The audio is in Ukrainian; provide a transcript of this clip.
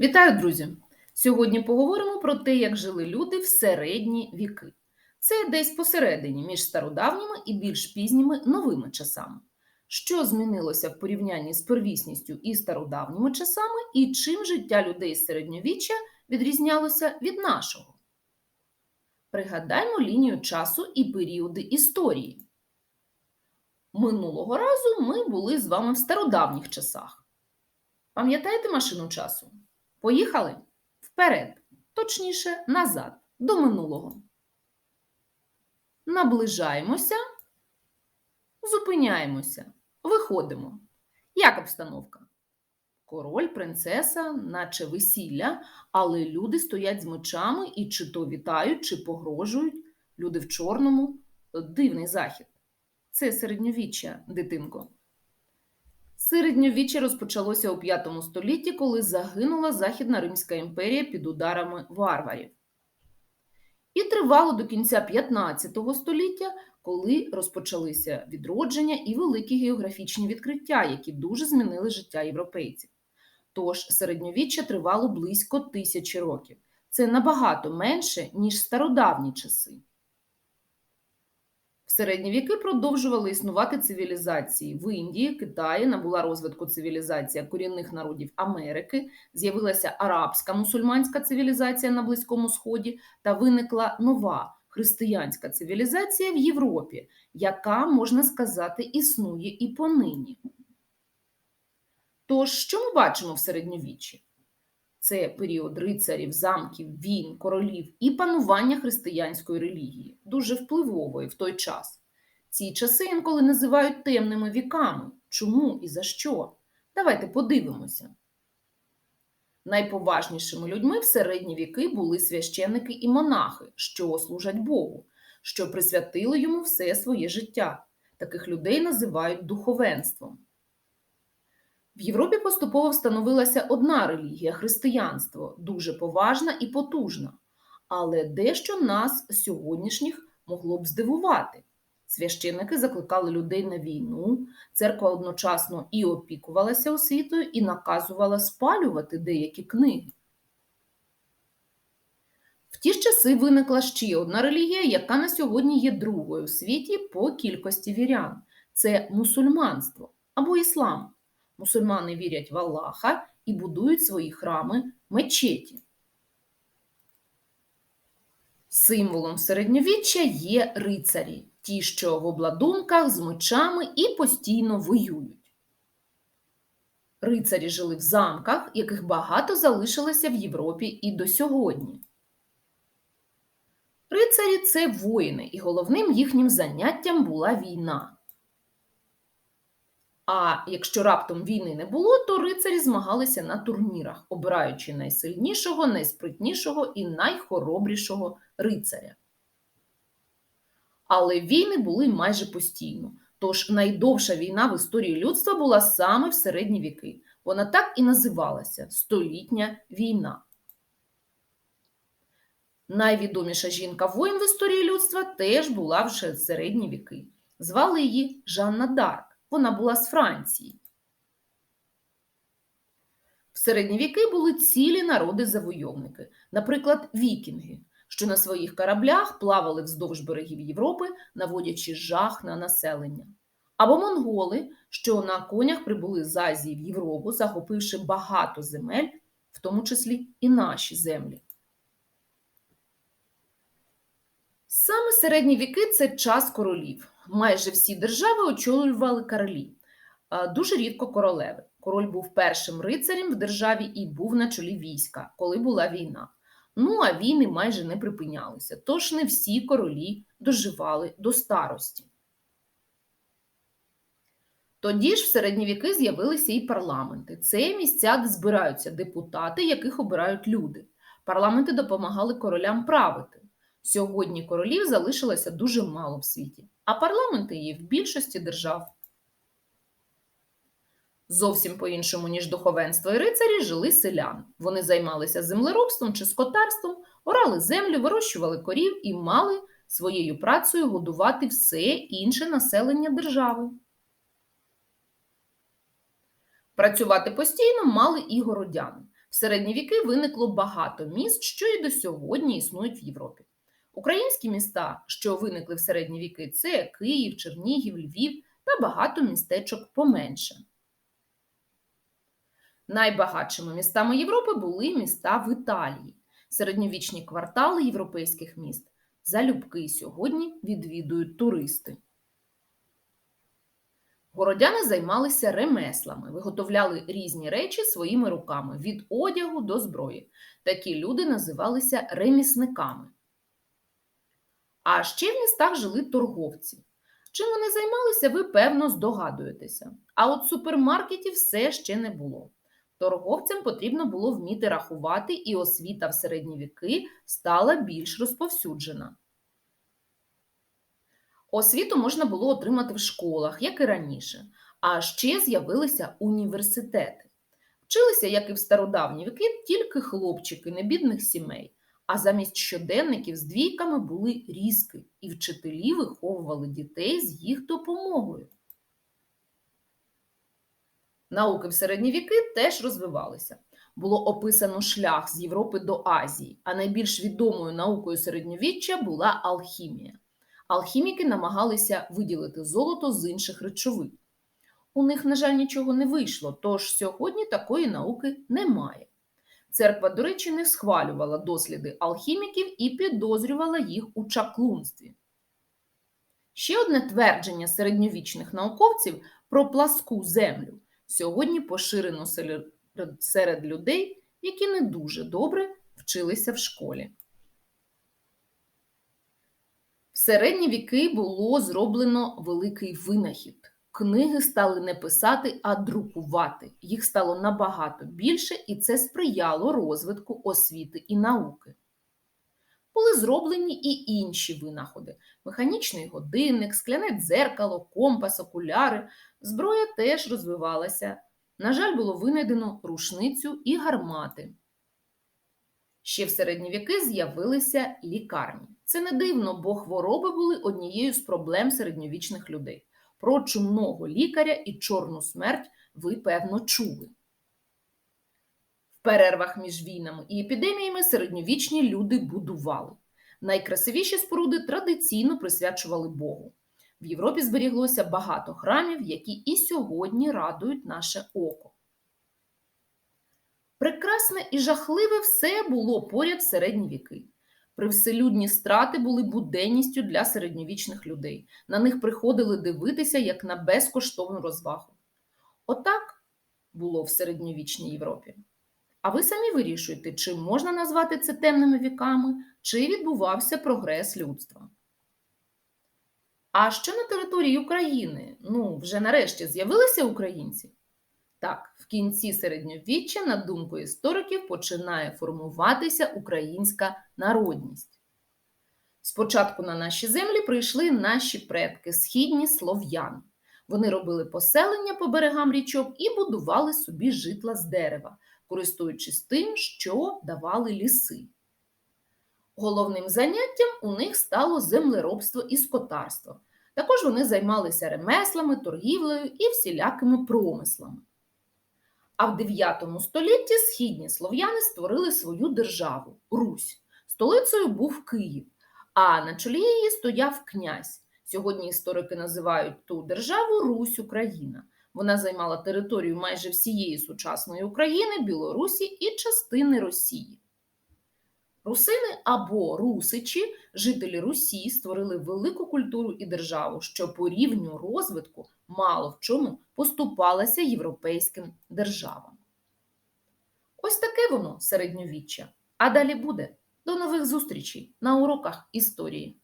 Вітаю, друзі! Сьогодні поговоримо про те, як жили люди в середні віки. Це десь посередині між стародавніми і більш пізніми новими часами. Що змінилося в порівнянні з первісністю і стародавніми часами, і чим життя людей середньовіччя відрізнялося від нашого? Пригадаймо лінію часу і періоди історії. Минулого разу ми були з вами в стародавніх часах. Пам'ятаєте машину часу? Поїхали вперед, точніше, назад, до минулого. Наближаємося, зупиняємося, виходимо. Як обстановка? Король, принцеса, наче весілля, але люди стоять з мечами і чи то вітають, чи погрожують. Люди в чорному дивний захід. Це середньовіччя, дитинко. Середньовіччя розпочалося у V столітті, коли загинула Західна Римська імперія під ударами варварів. І тривало до кінця 15 століття, коли розпочалися відродження і великі географічні відкриття, які дуже змінили життя європейців. Тож середньовіччя тривало близько тисячі років. Це набагато менше, ніж стародавні часи. Середні віки продовжували існувати цивілізації. В Індії, Китаї набула розвитку цивілізація корінних народів Америки, з'явилася арабська мусульманська цивілізація на Близькому Сході та виникла нова християнська цивілізація в Європі, яка, можна сказати, існує і понині. Тож, що ми бачимо в середньовіччі? Це період рицарів, замків, війн, королів і панування християнської релігії, дуже впливової в той час. Ці часи інколи називають темними віками. Чому і за що? Давайте подивимося. Найповажнішими людьми в середні віки були священники і монахи, що служать Богу, що присвятили йому все своє життя. Таких людей називають духовенством. В Європі поступово встановилася одна релігія християнство, дуже поважна і потужна, але дещо нас сьогоднішніх могло б здивувати. Священники закликали людей на війну, церква одночасно і опікувалася освітою, і наказувала спалювати деякі книги. В ті ж часи виникла ще одна релігія, яка на сьогодні є другою в світі по кількості вірян це мусульманство або іслам. Мусульмани вірять в Аллаха і будують свої храми мечеті. Символом середньовіччя є рицарі, ті, що в обладунках з мечами і постійно воюють. Рицарі жили в замках, яких багато залишилося в Європі і до сьогодні. Рицарі це воїни, і головним їхнім заняттям була війна. А якщо раптом війни не було, то рицарі змагалися на турнірах, обираючи найсильнішого, найспритнішого і найхоробрішого рицаря. Але війни були майже постійно. Тож найдовша війна в історії людства була саме в середні віки. Вона так і називалася Столітня війна. Найвідоміша жінка воїн в історії людства теж була вже в середні віки. Звали її Жанна Дарк. Вона була з Франції. В середні віки були цілі народи-завойовники, наприклад, вікінги, що на своїх кораблях плавали вздовж берегів Європи, наводячи жах на населення. Або монголи, що на конях прибули з Азії в Європу, захопивши багато земель, в тому числі і наші землі. Саме середні віки це час королів. Майже всі держави очолювали королі, дуже рідко королеви. Король був першим рицарем в державі і був на чолі війська, коли була війна. Ну а війни майже не припинялися, тож не всі королі доживали до старості. Тоді ж в середні віки з'явилися і парламенти. Це місця, де збираються депутати, яких обирають люди. Парламенти допомагали королям правити. Сьогодні королів залишилося дуже мало в світі, а парламенти є в більшості держав. Зовсім по-іншому, ніж духовенство і рицарі, жили селяни. Вони займалися землеробством чи скотарством, орали землю, вирощували корів і мали своєю працею годувати все інше населення держави. Працювати постійно мали і городяни. В середні віки виникло багато міст, що і до сьогодні існують в Європі. Українські міста, що виникли в середні віки, це Київ, Чернігів, Львів та багато містечок поменше. Найбагатшими містами Європи були міста в Італії, середньовічні квартали європейських міст. Залюбки сьогодні відвідують туристи. Городяни займалися ремеслами, виготовляли різні речі своїми руками від одягу до зброї. Такі люди називалися ремісниками. А ще в містах жили торговці. Чим вони займалися, ви певно здогадуєтеся. А от супермаркетів все ще не було. Торговцям потрібно було вміти рахувати, і освіта в середні віки стала більш розповсюджена. Освіту можна було отримати в школах, як і раніше, а ще з'явилися університети. Вчилися, як і в стародавні віки, тільки хлопчики небідних сімей, а замість щоденників з двійками були різки, і вчителі виховували дітей з їх допомогою. Науки в середні віки теж розвивалися. Було описано шлях з Європи до Азії, а найбільш відомою наукою середньовіччя була алхімія. Алхіміки намагалися виділити золото з інших речовин. У них, на жаль, нічого не вийшло, тож сьогодні такої науки немає. Церква, до речі, не схвалювала досліди алхіміків і підозрювала їх у чаклунстві. Ще одне твердження середньовічних науковців про пласку землю сьогодні поширено серед людей, які не дуже добре вчилися в школі. В середні віки було зроблено великий винахід. Книги стали не писати, а друкувати. Їх стало набагато більше, і це сприяло розвитку освіти і науки. Були зроблені і інші винаходи: механічний годинник, скляне дзеркало, компас, окуляри. Зброя теж розвивалася. На жаль, було винайдено рушницю і гармати. Ще в середні віки з'явилися лікарні. Це не дивно, бо хвороби були однією з проблем середньовічних людей. Про чумного лікаря і чорну смерть ви, певно, чули. В перервах між війнами і епідеміями середньовічні люди будували. Найкрасивіші споруди традиційно присвячували Богу. В Європі зберіглося багато храмів, які і сьогодні радують наше око. Прекрасне і жахливе все було поряд в середні віки. Привселюдні страти були буденністю для середньовічних людей. На них приходили дивитися як на безкоштовну розвагу. Отак було в середньовічній Європі. А ви самі вирішуєте, чи можна назвати це темними віками, чи відбувався прогрес людства. А що на території України? Ну, вже нарешті з'явилися українці? Так, в кінці середньовіччя, на думку істориків, починає формуватися українська народність. Спочатку на наші землі прийшли наші предки, східні слов'яни. Вони робили поселення по берегам річок і будували собі житла з дерева, користуючись тим, що давали ліси. Головним заняттям у них стало землеробство і скотарство. Також вони займалися ремеслами, торгівлею і всілякими промислами. А в 9 столітті східні слов'яни створили свою державу Русь. Столицею був Київ, а на чолі її стояв князь. Сьогодні історики називають ту державу Русь Україна. Вона займала територію майже всієї сучасної України, Білорусі і частини Росії. Русини або Русичі, жителі Русі, створили велику культуру і державу, що по рівню розвитку мало в чому поступалася європейським державам. Ось таке воно середньовіччя. А далі буде. До нових зустрічей на уроках історії.